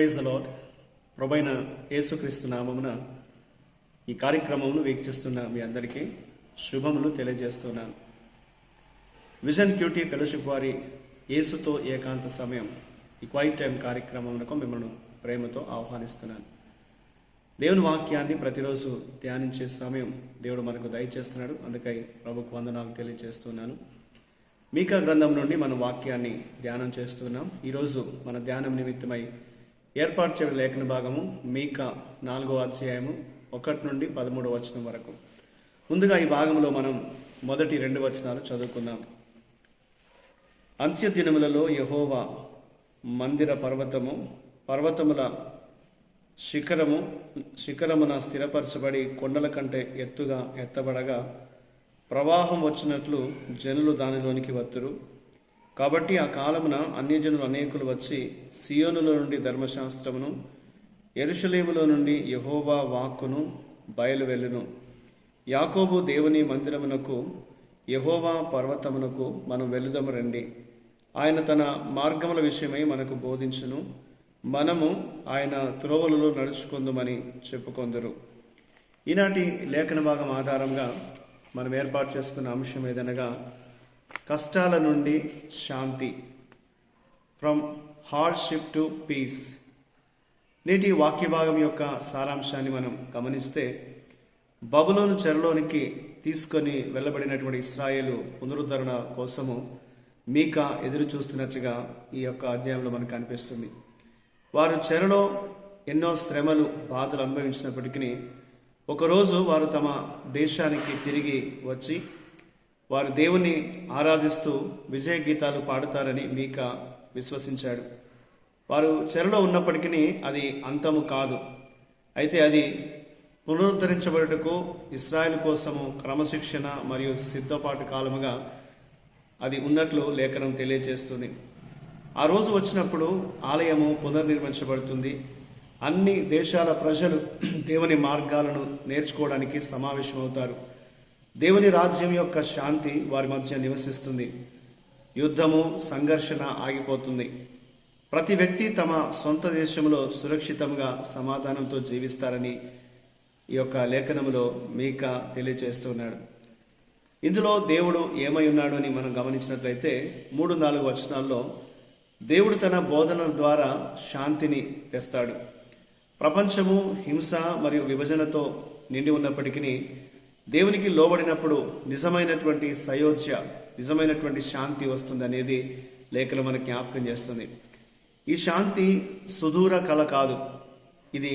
Praise lord ప్రభైన యేసుక్రీస్తు నామమున ఈ కార్యక్రమమును వీక్షిస్తున్న మీ అందరికీ శుభములు తెలియజేస్తున్నాను. విజన్ క్యూటీ ఫెలోషిప్ వారి యేసుతో ఏకాంత సమయం ఈ క్వైట్ టైం కార్యక్రమమునకు మిమ్మల్ని ప్రేమతో ఆహ్వానిస్తున్నాను. దేవుని వాక్యాన్ని ప్రతిరోజు ధ్యానించే సమయం దేవుడు మనకు దయచేస్తున్నాడు. అందుకై ప్రభుకు వందనాలు తెలియజేస్తున్నాను. మీకా గ్రంథం నుండి మన వాక్యాన్ని ధ్యానం చేస్తున్నాం. ఈరోజు మన ధ్యానం నిమిత్తమై ఏర్పాటు చేయడం లేఖన భాగము మీకా నాలుగో అధ్యాయము ఒకటి నుండి పదమూడవ వచనం వరకు. ముందుగా ఈ భాగంలో మనం మొదటి రెండు వచనాలు చదువుకుందాం. అంత్య దినములలో యహోవా మందిర పర్వతము పర్వతముల శిఖరము శిఖరమున స్థిరపరచబడి కొండల కంటే ఎత్తుగా ఎత్తబడగా ప్రవాహం వచ్చినట్లు జనులు దానిలోనికి వత్తురు. కాబట్టి ఆ కాలమున అన్యజనులు అనేకులు వచ్చి సియోనులో నుండి ధర్మశాస్త్రమును ఎరుషలేములో నుండి యహోవా వాక్కును బయలు వెళ్ళును యాకోబు దేవుని మందిరమునకు యహోవా పర్వతమునకు మనం వెళుదము రండి. ఆయన తన మార్గముల విషయమై మనకు బోధించును. మనము ఆయన త్రోవలలో నడుచుకుందామని చెప్పుకొందురు. ఈనాటి లేఖన భాగం ఆధారంగా మనం ఏర్పాటు చేసుకున్న అంశం ఏదనగా కష్టాల నుండి శాంతి. ఫ్రమ్ హార్డ్షిప్ టు పీస్ నేటి వాక్య భాగం యొక్క సారాంశాన్ని మనం గమనిస్తే బబులోను చెరలోనికి తీసుకొని వెళ్ళబడినటువంటి ఇస్రాయేలు పునరుద్ధరణ కోసము మీకా ఎదురు చూస్తున్నట్లుగా ఈ యొక్క అధ్యాయంలో మనకు కనిపిస్తుంది. వారు చెరలో ఎన్నో శ్రమలు బాధలు అనుభవించినప్పటికీ ఒకరోజు వారు తమ దేశానికి తిరిగి వచ్చి వారు దేవుని ఆరాధిస్తూ విజయ గీతాలు పాడుతారని మీకా విశ్వసించాడు. వారు చెరలో ఉన్నప్పటికీ అది అంతము కాదు. అయితే అది పునరుద్ధరించబడుటకు ఇస్రాయల్ కోసము క్రమశిక్షణ మరియు సిద్ధపాటు కాలముగా అది ఉన్నట్లు లేఖనం తెలియజేస్తుంది ఆ రోజు వచ్చినప్పుడు ఆలయము పునర్నిర్మించబడుతుంది. అన్ని దేశాల ప్రజలు దేవుని మార్గాలను నేర్చుకోవడానికి సమావేశమవుతారు. దేవుని రాజ్యం యొక్క శాంతి వారి మధ్య నివసిస్తుంది. యుద్ధము సంఘర్షణ ఆగిపోతుంది. ప్రతి వ్యక్తి తమ సొంత దేశంలో సురక్షితంగా సమాధానంతో జీవిస్తారని ఈ యొక్క లేఖనంలో మీక తెలియజేస్తున్నాడు ఇందులో దేవుడు ఏమై ఉన్నాడు అని మనం గమనించినట్లయితే మూడు నాలుగు వచనాల్లో దేవుడు తన బోధనల ద్వారా శాంతిని తెస్తాడు. ప్రపంచము హింస మరియు విభజనతో నిండి ఉన్నప్పటికీ దేవునికి లోబడినప్పుడు నిజమైనటువంటి సయోధ్య నిజమైనటువంటి శాంతి వస్తుంది అనేది లేఖలు మన జ్ఞాపకం చేస్తుంది. ఈ శాంతి సుదూర కళ కాదు. ఇది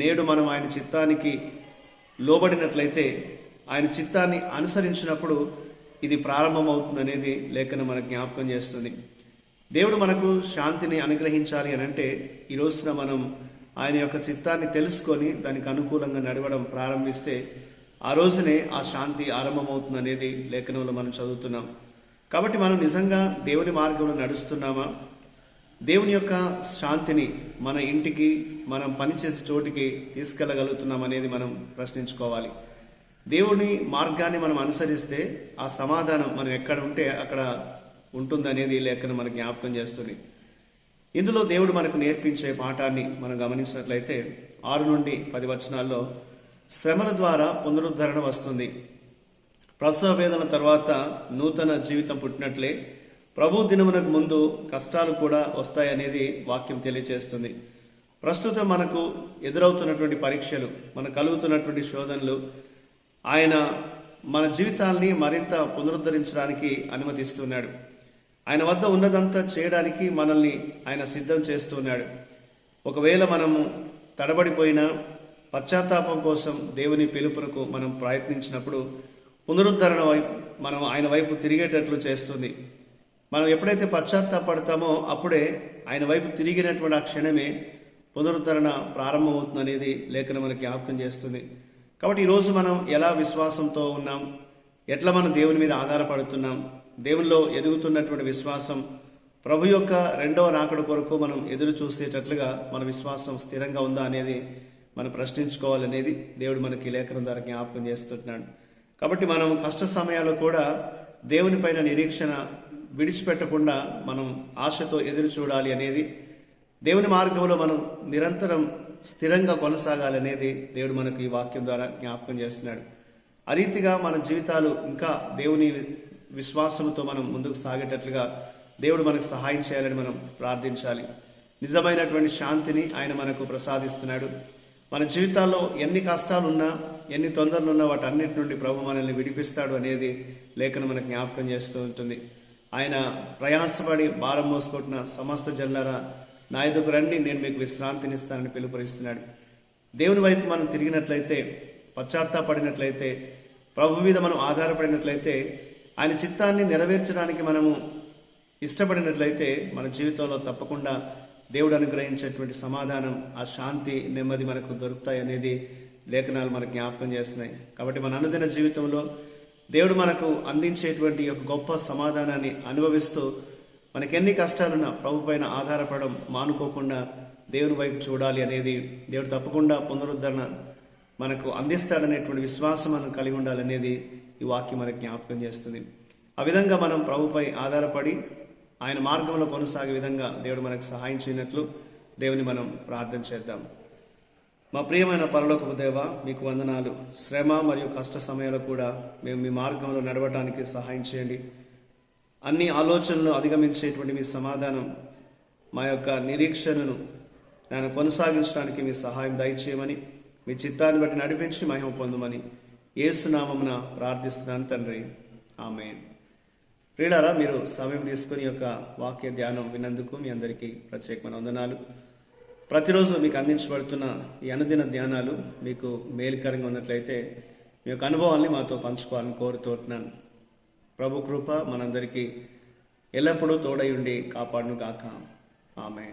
నేడు మనం ఆయన చిత్తానికి లోబడినట్లయితే ఆయన చిత్తాన్ని అనుసరించినప్పుడు ఇది ప్రారంభమవుతుంది అనేది లేఖను మనకు జ్ఞాపకం చేస్తుంది. దేవుడు మనకు శాంతిని అనుగ్రహించాలి అని అంటే ఈ రోజున మనం ఆయన యొక్క చిత్తాన్ని తెలుసుకొని దానికి అనుకూలంగా నడవడం ప్రారంభిస్తే ఆ రోజునే ఆ శాంతి ఆరంభమవుతుంది అనేది లేఖనంలో మనం చదువుతున్నాం. కాబట్టి మనం నిజంగా దేవుని మార్గంలో నడుస్తున్నామా? దేవుని యొక్క శాంతిని మన ఇంటికి మనం పనిచేసే చోటికి తీసుకెళ్ళగలుగుతున్నాం అనేది మనం ప్రశ్నించుకోవాలి. దేవుని మార్గాన్ని మనం అనుసరిస్తే ఆ సమాధానం మనం ఎక్కడ ఉంటే అక్కడ ఉంటుందనేది లేఖను మనకు జ్ఞాపకం చేస్తుంది. ఇందులో దేవుడు మనకు నేర్పించే పాఠాన్ని మనం గమనించినట్లయితే ఆరు నుండి పది వచనాల్లో శ్రమల ద్వారా పునరుద్ధరణ వస్తుంది. ప్రసవ వేదన తర్వాత నూతన జీవితం పుట్టినట్లే ప్రభు దినమునకు ముందు కష్టాలు కూడా వస్తాయనేది వాక్యం తెలియజేస్తుంది ప్రస్తుతం మనకు ఎదురవుతున్నటువంటి పరీక్షలు మనకు కలుగుతున్నటువంటి శోధనలు ఆయన మన జీవితాల్ని మరింత పునరుద్ధరించడానికి అనుమతిస్తున్నాడు. ఆయన వద్ద ఉన్నదంతా చేయడానికి మనల్ని ఆయన సిద్ధం చేస్తున్నాడు. ఒకవేళ మనము తడబడిపోయినా పశ్చాత్తాపం కోసం దేవుని పిలుపునకు మనం ప్రయత్నించినప్పుడు పునరుద్ధరణ వైపు మనం ఆయన వైపు తిరిగేటట్లు చేస్తుంది. మనం ఎప్పుడైతే పశ్చాత్తాపడతామో అప్పుడే ఆయన వైపు తిరిగినటువంటి ఆ క్షణమే పునరుద్ధరణ ప్రారంభమవుతుంది అనేది లేఖనం మనకి జ్ఞాపకం చేస్తుంది. కాబట్టి ఈరోజు మనం ఎలా విశ్వాసంతో ఉన్నాం? ఎట్లా మనం దేవుని మీద ఆధారపడుతున్నాం? దేవునిలో ఎదుగుతున్నటువంటి విశ్వాసం ప్రభు యొక్క రెండవ రాకడ కొరకు మనం ఎదురు చూసేటట్లుగా మన విశ్వాసం స్థిరంగా ఉందా అనేది మనం ప్రశ్నించుకోవాలనేది దేవుడు మనకి లేఖనం ద్వారా జ్ఞాపకం చేస్తున్నాడు. కాబట్టి మనం కష్ట సమయాల్లో కూడా దేవుని పైన నిరీక్షణ విడిచిపెట్టకుండా మనం ఆశతో ఎదురు చూడాలి అనేది దేవుని మార్గంలో మనం నిరంతరం స్థిరంగా కొనసాగాలనేది దేవుడు మనకు ఈ వాక్యం ద్వారా జ్ఞాపకం చేస్తున్నాడు. ఆ రీతిగా మన జీవితాలు ఇంకా దేవుని విశ్వాసంతో మనం ముందుకు సాగేటట్లుగా దేవుడు మనకు సహాయం చేయాలని మనం ప్రార్థించాలి. నిజమైనటువంటి శాంతిని ఆయన మనకు ప్రసాదిస్తున్నాడు. మన జీవితాల్లో ఎన్ని కష్టాలున్నా ఎన్ని తొందరలున్నా వాటన్నిటి నుండి ప్రభు మనల్ని విడిపిస్తాడు అనేది లేఖను మనకు జ్ఞాపకం చేస్తూ ఉంటుంది. ఆయన ప్రయాసపడి భారం మోసుకుంటున్న సమస్త జల్లారా నా ఎదుకు రండి నేను మీకు విశ్రాంతినిస్తానని పిలుపునిస్తున్నాడు. దేవుని వైపు మనం తిరిగినట్లయితే పశ్చాత్తాపడినట్లయితే ప్రభు మీద మనం ఆధారపడినట్లయితే ఆయన చిత్తాన్ని నెరవేర్చడానికి మనము ఇష్టపడినట్లయితే మన జీవితంలో తప్పకుండా దేవుడు అనుగ్రహించేటువంటి సమాధానం ఆ శాంతి నెమ్మది మనకు దొరుకుతాయి అనేది లేఖనాలు మనకు జ్ఞాపకం చేస్తున్నాయి. కాబట్టి మన అనుదిన జీవితంలో దేవుడు మనకు అందించేటువంటి ఒక గొప్ప సమాధానాన్ని అనుభవిస్తూ మనకెన్ని కష్టాలున్నా ప్రభు పైన ఆధారపడడం మానుకోకుండా దేవుని వైపు చూడాలి అనేది దేవుడు తప్పకుండా పునరుద్ధరణ మనకు అందిస్తాడనేటువంటి విశ్వాసం మనం కలిగి ఉండాలనేది ఈ వాక్యం మనకు జ్ఞాపకం చేస్తుంది. ఆ విధంగా మనం ప్రభుపై ఆధారపడి ఆయన మార్గంలో కొనసాగే విధంగా దేవుడు మనకు సహాయం చేయనట్లు దేవుని మనం ప్రార్థన చేద్దాం. మా ప్రియమైన పరలోకపు దేవ మీకు వందనాలు. శ్రమ మరియు కష్ట సమయంలో కూడా మేము మీ మార్గంలో నడవటానికి సహాయం చేయండి. అన్ని ఆలోచనలు అధిగమించేటువంటి మీ సమాధానం మా యొక్క నిరీక్షణను నేను కొనసాగించడానికి మీ సహాయం దయచేయమని మీ చిత్తాన్ని బట్టి నడిపించి మహిమ పొందమని ఏసునామమున ప్రార్థిస్తున్నాను తండ్రి. ఆమె ప్రియులారా మీరు సమయం తీసుకుని యొక్క వాక్య ధ్యానం విన్నందుకు మీ అందరికీ ప్రత్యేకమైన వందనాలు. ప్రతిరోజు మీకు అందించబడుతున్న ఈ అనుదిన ధ్యానాలు మీకు మేలుకరంగా ఉన్నట్లయితే మీ యొక్క అనుభవాల్ని మాతో పంచుకోవాలని కోరుతున్నాను ప్రభు కృప మనందరికీ ఎల్లప్పుడూ తోడై ఉండి కాపాడును గాక. ఆమె